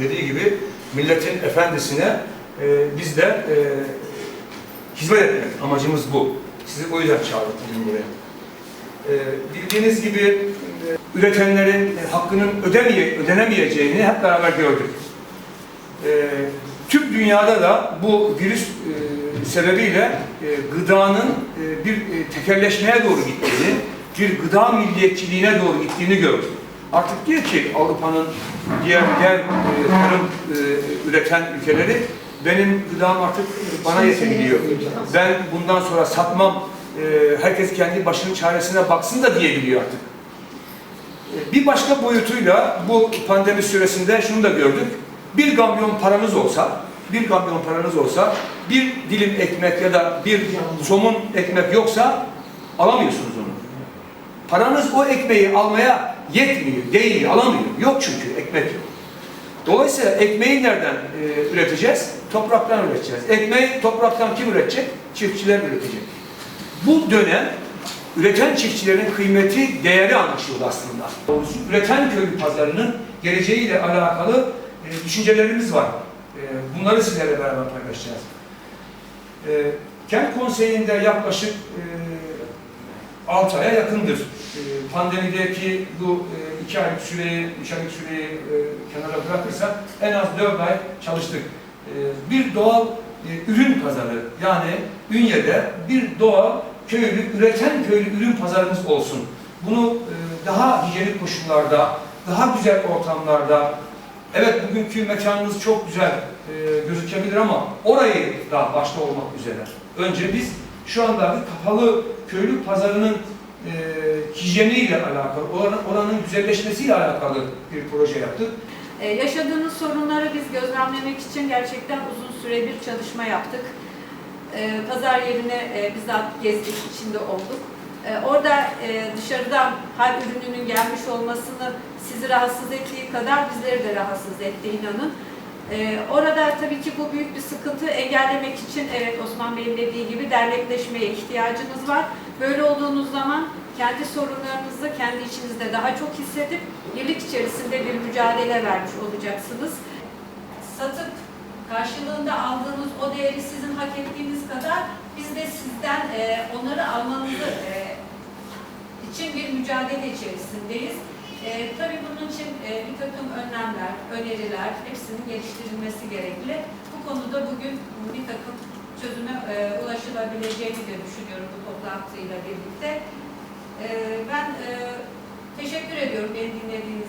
dediği gibi milletin efendisine e, biz de e, hizmet etmek amacımız bu. Sizi o yüzden çağırdık bugün buraya. E, bildiğiniz gibi e, üretenlerin hakkının ödemeye, ödenemeyeceğini hep beraber gördük. E, tüm dünyada da bu virüs e, sebebiyle e, gıdanın e, bir e, tekelleşmeye doğru gittiğini, bir gıda milliyetçiliğine doğru gittiğini gördük. Artık diyor ki Avrupa'nın diğer diğer e, tarım e, üreten ülkeleri benim gıdam artık bana yetebiliyor. Ben bundan sonra satmam, e, herkes kendi başının çaresine baksın da diyebiliyor artık. E, Bir başka boyutuyla bu pandemi süresinde şunu da gördük. Bir kamyon paranız olsa, bir kamyon paranız olsa, bir dilim ekmek ya da bir somun ekmek yoksa alamıyorsunuz. Paranız o ekmeği almaya yetmiyor, değil, alamıyor. Yok çünkü ekmek yok. Dolayısıyla ekmeği nereden e, üreteceğiz? Topraktan üreteceğiz. Ekmeği topraktan kim üretecek? Çiftçiler üretecek. Bu dönem üreten çiftçilerin kıymeti, değeri anlaşıldı aslında. Doğrusu üreten köylü pazarının geleceğiyle alakalı e, düşüncelerimiz var. E, bunları sizlerle beraber paylaşacağız. E, Kent Konseyi'nde yaklaşık e, 6 aya yakındır. E, pandemideki bu e, 2 aylık süreyi, 3 aylık süreyi e, kenara bırakırsak en az 4 ay çalıştık. E, bir doğal e, ürün pazarı yani Ünye'de bir doğal köylü, üreten köylü ürün pazarımız olsun. Bunu e, daha hijyenik koşullarda, daha güzel ortamlarda, evet bugünkü mekanınız çok güzel e, gözükebilir ama orayı da başta olmak üzere. Önce biz şu anda bir kapalı köylü pazarının e, hijyeniyle alakalı, oranın, oranın güzelleşmesiyle alakalı bir proje yaptık. Ee, yaşadığınız sorunları biz gözlemlemek için gerçekten uzun süre bir çalışma yaptık. Ee, pazar yerine e, bizzat gezdik, içinde olduk. Ee, orada e, dışarıdan her ürününün gelmiş olmasını sizi rahatsız ettiği kadar bizleri de rahatsız etti inanın. Ee, orada tabii ki bu büyük bir sıkıntı engellemek için evet Osman Bey'in dediği gibi dernekleşmeye ihtiyacınız var. Böyle olduğunuz zaman kendi sorunlarınızı kendi içinizde daha çok hissedip birlik içerisinde bir mücadele vermiş olacaksınız. Satıp karşılığında aldığınız o değeri sizin hak ettiğiniz kadar biz de sizden e, onları almanızı e, için bir mücadele içerisindeyiz. E, bunun için e, bir takım önlemler, öneriler hepsinin geliştirilmesi gerekli. Bu konuda bugün bir takım çözüme e, ulaşılabileceğini de düşünüyorum bu toplantıyla birlikte. E, ben teşekkür ediyorum beni dinlediğiniz